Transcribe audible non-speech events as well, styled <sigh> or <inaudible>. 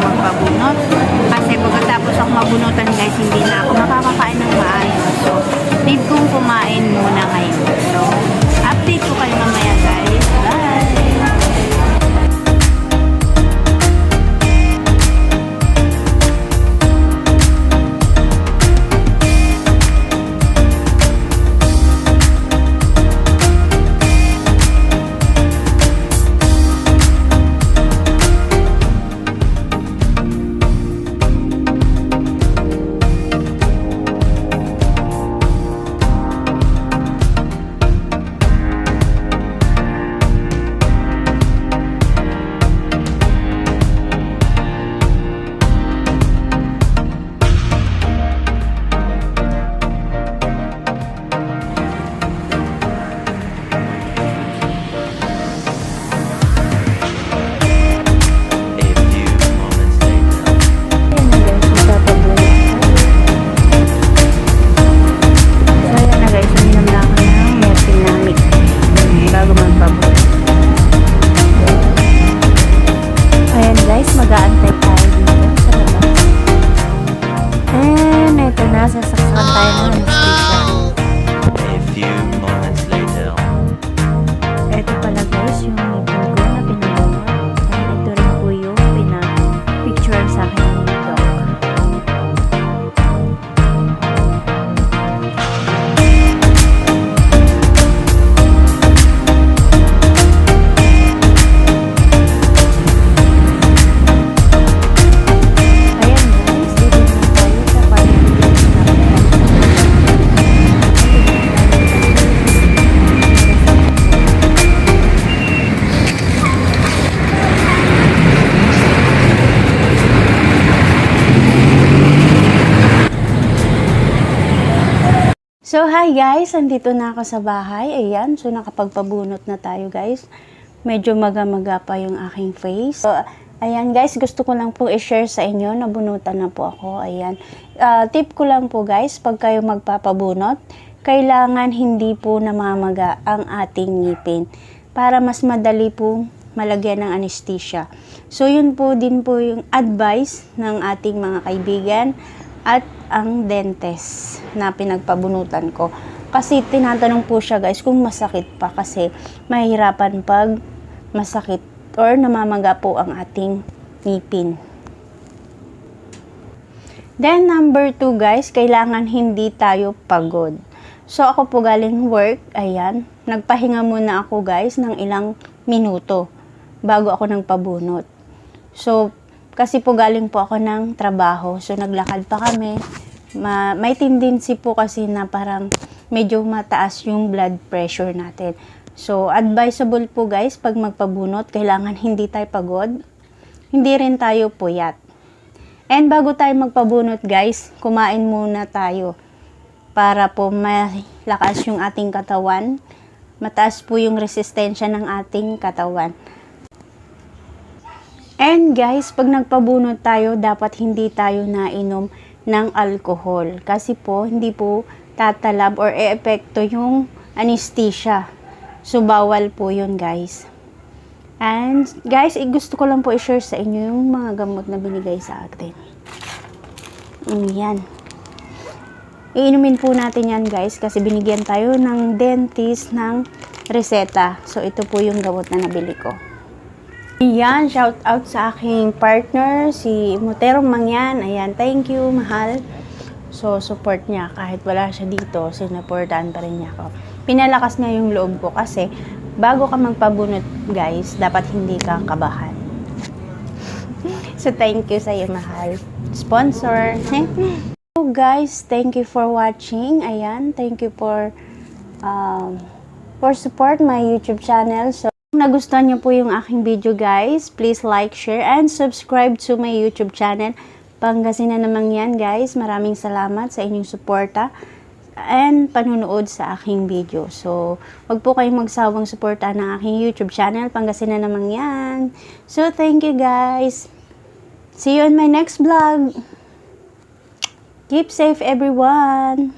magpabunot. Kasi pagkatapos ako mabunutan guys, hindi na ako makakakain ng maayos. So, hi guys! Andito na ako sa bahay. Ayan, so nakapagpabunot na tayo guys. Medyo maga-maga pa yung aking face. So, ayan guys, gusto ko lang po i-share sa inyo. Nabunutan na po ako. Ayan. Ah, tip ko lang po guys, pag kayo magpapabunot, kailangan hindi po namamaga ang ating ngipin. Para mas madali po malagyan ng anesthesia. So, yun po din po yung advice ng ating mga kaibigan at ang dentist na pinagpabunutan ko. Kasi tinatanong po siya guys kung masakit pa kasi mahirapan pag masakit or namamaga po ang ating ngipin. Then number two guys, kailangan hindi tayo pagod. So ako po galing work, ayan, nagpahinga muna ako guys ng ilang minuto bago ako nagpabunot. So kasi po galing po ako ng trabaho. So, naglakad pa kami. Ma may tendency po kasi na parang medyo mataas yung blood pressure natin. So, advisable po guys, pag magpabunot, kailangan <laughs> hindi tayo pagod. Hindi rin tayo puyat. And bago tayo magpabunot guys, kumain muna tayo para po malakas yung ating katawan. Mataas po yung resistensya ng ating katawan. And guys, pag nagpabunot tayo, dapat hindi tayo nainom ng alcohol. Kasi po, hindi po tatalab or e-epekto yung anesthesia. So, bawal po yun guys. And guys, eh, gusto ko lang po i-share sa inyo yung mga gamot na binigay sa atin. Mm, Yan. Iinumin po natin yan guys kasi binigyan tayo ng dentist ng reseta. So, ito po yung gamot na nabili ko. Yan, shout out sa aking partner, si Motero Mangyan. Ayan, thank you, mahal. So, support niya. Kahit wala siya dito, sinuportahan pa rin niya ako. Pinalakas niya yung loob ko kasi bago ka magpabunot, guys, dapat hindi ka kabahan. <laughs> so, thank you sa iyo, mahal. Sponsor. so, <laughs> guys, thank you for watching. Ayan, thank you for um, for support my YouTube channel. So, nagustuhan niyo po yung aking video guys, please like, share, and subscribe to my YouTube channel. Pangasinan naman yan guys. Maraming salamat sa inyong suporta and panunood sa aking video. So, wag po kayong magsawang suporta ng aking YouTube channel. Pangasinan naman yan. So, thank you guys. See you in my next vlog. Keep safe everyone.